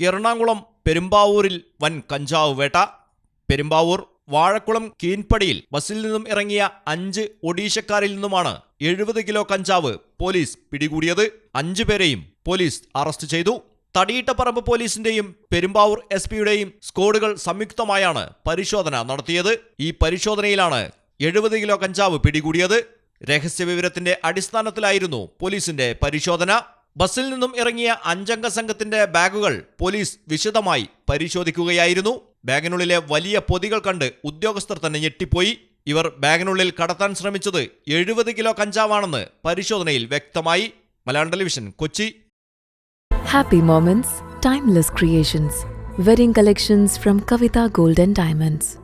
എറണാകുളം പെരുമ്പാവൂരിൽ വൻ കഞ്ചാവ് വേട്ട. പെരുമ്പാവൂർ വാഴക്കുളം കീൻപടിയിൽ ബസ്സിൽ നിന്നും ഇറങ്ങിയ അഞ്ച് ഒഡീഷക്കാരിൽ നിന്നുമാണ് എഴുപത് കിലോ കഞ്ചാവ് പോലീസ് പിടികൂടിയത്. അഞ്ചു പേരെയും പോലീസ് അറസ്റ്റ് ചെയ്തു. തടിയിട്ടപ്പറമ്പ് പോലീസിന്റെയും പെരുമ്പാവൂർ എസ് പിയുടെയും സ്ക്വാഡുകൾ സംയുക്തമായാണ് പരിശോധന നടത്തിയത്. ഈ പരിശോധനയിലാണ് എഴുപത് കിലോ കഞ്ചാവ് പിടികൂടിയത്. രഹസ്യവിവരത്തിന്റെ അടിസ്ഥാനത്തിലായിരുന്നു പോലീസിന്റെ പരിശോധന. ബസ്സിൽ നിന്നും ഇറങ്ങിയ അഞ്ചംഗ സംഘത്തിന്റെ ബാഗുകൾ പോലീസ് വിശദമായി പരിശോധിക്കുകയായിരുന്നു. ബാഗിനുള്ളിലെ വലിയ പൊതികൾ കണ്ട് ഉദ്യോഗസ്ഥർ തന്നെ ഞെട്ടിപ്പോയി. ഇവർ ബാഗിനുള്ളിൽ കടത്താൻ ശ്രമിച്ചത് എഴുപത് കിലോ കഞ്ചാവാണെന്ന് പരിശോധനയിൽ വ്യക്തമായി. Malayalam television Kochi. Happy moments timeless creations wearing collections from Kavitha golden diamonds